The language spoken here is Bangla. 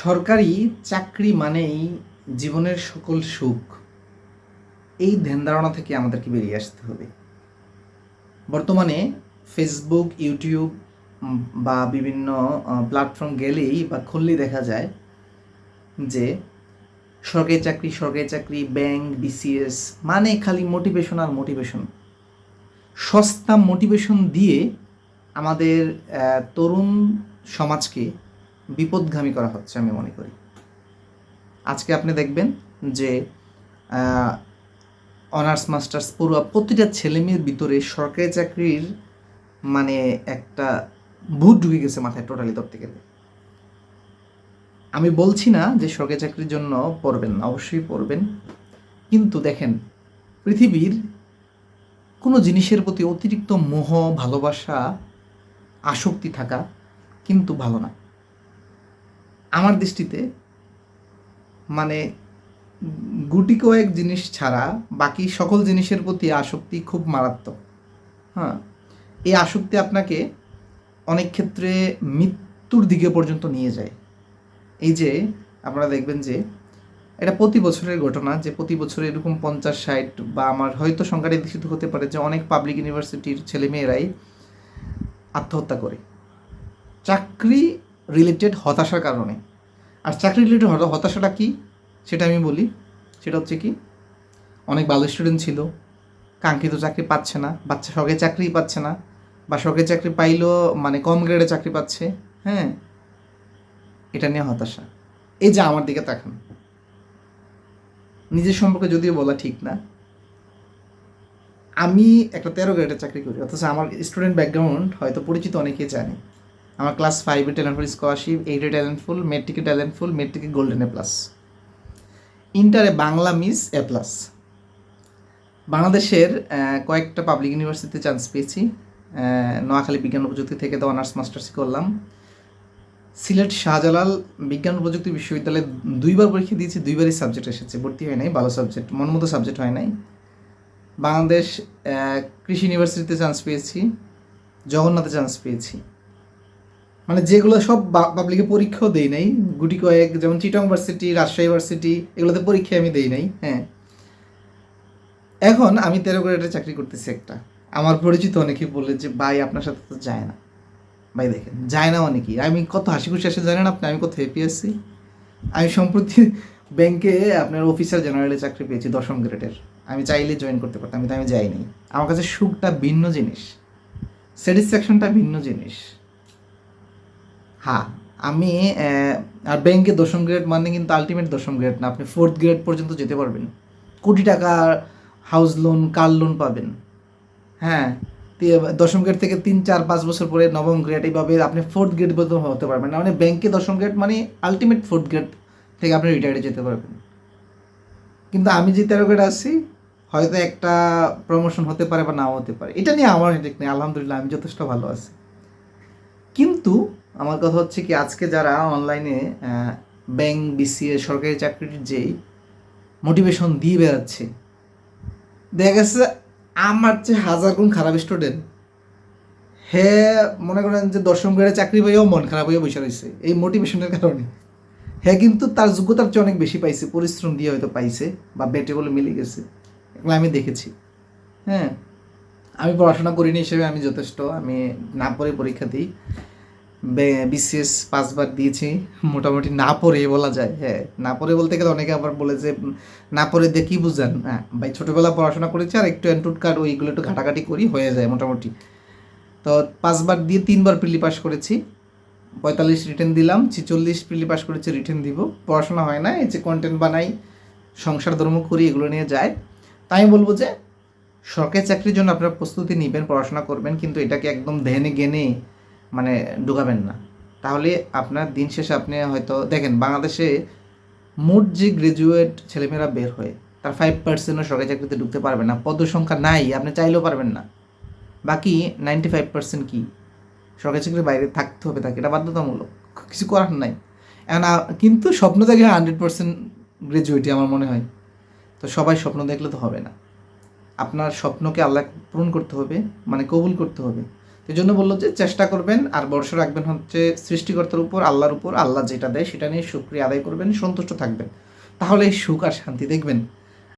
সরকারি চাকরি মানেই জীবনের সকল সুখ। এই ধ্যান ধারণা থেকে আমাদেরকে বেরিয়ে আসতে হবে। বর্তমানে ফেসবুক ইউটিউব বা বিভিন্ন প্ল্যাটফর্ম গেলেই বা খুললেই দেখা যায় যে সরকারি চাকরি সরকারি চাকরি ব্যাংক বিসিএস মানে খালি মোটিভেশন আর মোটিভেশন সস্তা মোটিভেশন দিয়ে আমাদের তরুণ সমাজকে বিপদগামী করা হচ্ছে আমি মনে করি। আজকে আপনি দেখবেন যে অনার্স, মাস্টার্স পড়ুয়া প্রতিটা ছেলে মেয়ের ভিতরে সরকারি চাকরির মানে একটা ভূত ঢুকে গেছে মাথায় টোটালি ধরতে গেলে আমি বলছি না যে সরকারি চাকরির জন্য পড়বেন না, অবশ্যই পড়বেন। কিন্তু দেখেন, পৃথিবীর কোনো জিনিসের প্রতি অতিরিক্ত মোহ, ভালোবাসা, আসক্তি থাকা কিন্তু ভালো না। আমার দৃষ্টিতে মানে গুটি কয়েক জিনিস ছাড়া বাকি সকল জিনিসের প্রতি আসক্তি খুব মারাত্মক। হ্যাঁ এই আসক্তি আপনাকে অনেক ক্ষেত্রে মৃত্যুর দিকে পর্যন্ত নিয়ে যায়। এই যে, আপনারা দেখবেন যে, এটা প্রতি বছরের ঘটনা যে প্রতি বছর এরকম পঞ্চাশ, ষাট বা আমার হয়তো সংখ্যাটা দূষিত হতে পারে যে অনেক পাবলিক ইউনিভার্সিটির ছেলেমেয়েরাই আত্মহত্যা করে। চাকরি রিলেটেড হতাশার কারণে। আর চাকরি রিলেটেড হতাশাটা কি? সেটা আমি বলি। সেটা হচ্ছে কি, অনেক ভালো স্টুডেন্ট ছিল, কাঙ্ক্ষিত চাকরি পাচ্ছে না, বাচ্চা সরকারি চাকরি পাচ্ছে না, বা সরকারি চাকরি পাইলেও মানে কম গ্রেডে চাকরি পাচ্ছে হ্যাঁ? এটা নিয়ে হতাশা। এই যে আমার দিকে তাকান। নিজের সম্পর্কে যদিও বলা ঠিক না। আমি একটা তেরো গ্রেডের চাকরি করি, অথচ আমার স্টুডেন্ট ব্যাকগ্রাউন্ড হয়তো পরিচিত অনেকেই জানে। আমার ক্লাস ফাইভে ট্যালেন্টফুল স্কলারশিপ এইটে ট্যালেন্টফুল মেট্রিকে ট্যালেন্টফুল মেট্রিকে গোল্ডেন এ প্লাস ইন্টারে বাংলা মিস এ প্লাস বাংলাদেশের কয়েকটা পাবলিক ইউনিভার্সিটিতে চান্স পেয়েছি। নোয়াখালী বিজ্ঞান প্রযুক্তি থেকে তো অনার্স মাস্টার্স করলাম। সিলেট শাহজালাল বিজ্ঞান প্রযুক্তি বিশ্ববিদ্যালয়ে দুইবার পরীক্ষা দিয়েছি, দুইবারই সাবজেক্ট এসেছে। ভর্তি হয় নাই, ভালো সাবজেক্ট মন মতো সাবজেক্ট হয় নাই। বাংলাদেশ কৃষি ইউনিভার্সিটিতে চান্স পেয়েছি, জগন্নাথে চান্স পেয়েছি। মানে যেগুলো সব পাবলিকে পরীক্ষাও দেই নাই। গুটি কয়েক, যেমন চিটং ভার্সিটি রাজশাহী ইউনিভার্সিটি এগুলোতে পরীক্ষা আমি দেই নাই হ্যাঁ। এখন আমি তেরো গ্রেডের চাকরি করতেছি একটা। আমার পরিচিত অনেকেই বললে যে, ভাই, আপনার সাথে তো যায় না। ভাই, দেখেন, যায় না অনেকেই আমি কত হাসি খুশি আসে জানেন আপনি? আমি কত হ্যাপি আছি? আমি সম্প্রতি ব্যাংকে আপনার অফিসার জেনারেলে চাকরি পেয়েছি দশম গ্রেডের আমি চাইলে জয়েন করতে পারতাম, কিন্তু আমি যাইনি। আমার কাছে সুখটা ভিন্ন জিনিস। স্যাটিসফ্যাকশনটা ভিন্ন জিনিস। হ্যাঁ আমি আর ব্যাংকে দশম গ্রেড মানে কিন্তু আলটিমেট দশম গ্রেড না, আপনি ফোর্থ গ্রেড পর্যন্ত যেতে পারবেন। কোটি টাকা হাউস লোন কার লোন পাবেন। হ্যাঁ দশম গ্রেড থেকে তিন, চার, পাঁচ বছর পরে নবম গ্রেড এইভাবে আপনি ফোর্থ গ্রেড পর্যন্ত হতে পারবেন। মানে ব্যাংকে দশম গ্রেড মানে আলটিমেট ফোর্থ গ্রেড থেকে আপনি রিটায়ারে যেতে পারবেন। কিন্তু আমি যে তেরো গ্রেড আছি, হয়তো একটা প্রমোশন হতে পারে বা নাও হতে পারে। এটা নিয়ে আমার নেই, আলহামদুলিল্লাহ, আমি যথেষ্ট ভালো আছি। কিন্তু আমার কথা হচ্ছে কি, আজকে যারা অনলাইনে ব্যাংক বিসিএ সরকারি চাকরির যেই মোটিভেশন দিয়ে বেড়াচ্ছে, দেখা গেছে আমার চেয়ে হাজার গুণ খারাপ স্টুডেন্ট হে, মনে করেন যে দশম গ্রেডে চাকরি পাইও মন খারাপ হয়ে বসে রয়েছে, এই মোটিভেশনের কারণে। হ্যাঁ কিন্তু তার যোগ্যতার চেয়ে অনেক বেশি পাইছে, পরিশ্রম দিয়ে হয়তো পাইছে, বা বেটে বলে মিলে গেছে, এগুলো আমি দেখেছি। হ্যাঁ আমি পড়াশোনা করিনি হিসেবে আমি যথেষ্ট, আমি না পড়ে পরীক্ষা দিই। বিসিএস পাঁচবার দিয়েছি, মোটামুটি না পড়ে বলা যায় হ্যাঁ না পড়ে বলতে গেলে অনেকে আবার বলে যে, না পড়ে দিয়ে কী বুঝান? হ্যাঁ ভাই ছোটোবেলা পড়াশোনা করেছি আর একটু এন্টুট কার্ড ওইগুলো একটু ঘাটাঘাটি করি, হয়ে যায় মোটামুটি। তো পাঁচবার দিয়ে তিনবার প্রিলি পাস করেছি, পঁয়তাল্লিশ রিটার্ন দিলাম, ছিচল্লিশ প্রিলি পাস করেছি রিটার্ন দিব। পড়াশোনা হয় না, এই যে কন্টেন্ট বানাই, সংসার ধর্ম করি, এগুলো নিয়ে যায়। তাই বলব যে, সরকারি চাকরির জন্য আপনারা প্রস্তুতি নেবেন, পড়াশোনা করবেন, কিন্তু এটাকে একদম ধ্যানে জ্ঞানে মানে ঢুকাবেন না। তাহলে আপনার দিন শেষে আপনি হয়তো, দেখেন বাংলাদেশে মোট যে গ্রাজুয়েট ছেলেমেয়েরা বের হয়। তার ফাইভ পার্সেন্টও সরকারি চাকরিতে ঢুকতে পারবে না। পদ সংখ্যা নাই, আপনি চাইলেও পারবেন না। বাকি নাইনটি ফাইভ পার্সেন্ট কী? সরকারি চাকরির বাইরে থাকতে হবে তাকে, এটা বাধ্যতামূলক। কিছু করার নাই। এখন কিন্তু স্বপ্ন দেখে হান্ড্রেড পার্সেন্ট গ্রাজুয়েটই আমার মনে হয়। তো সবাই স্বপ্ন দেখলে তো হবে না। আপনার স্বপ্নকে আল্লাহ পূরণ করতে হবে মানে কবুল করতে হবে। এই জন্য বলল যে চেষ্টা করবেন আর ভরসা রাখবেন হচ্ছে সৃষ্টিকর্তার উপর, আল্লাহর উপর। আল্লাহ যেটা দেয় সেটা নিয়ে সুক্রিয়া আদায় করবেন, সন্তুষ্ট থাকবেন। তাহলে সুখ আর শান্তি দেখবেন।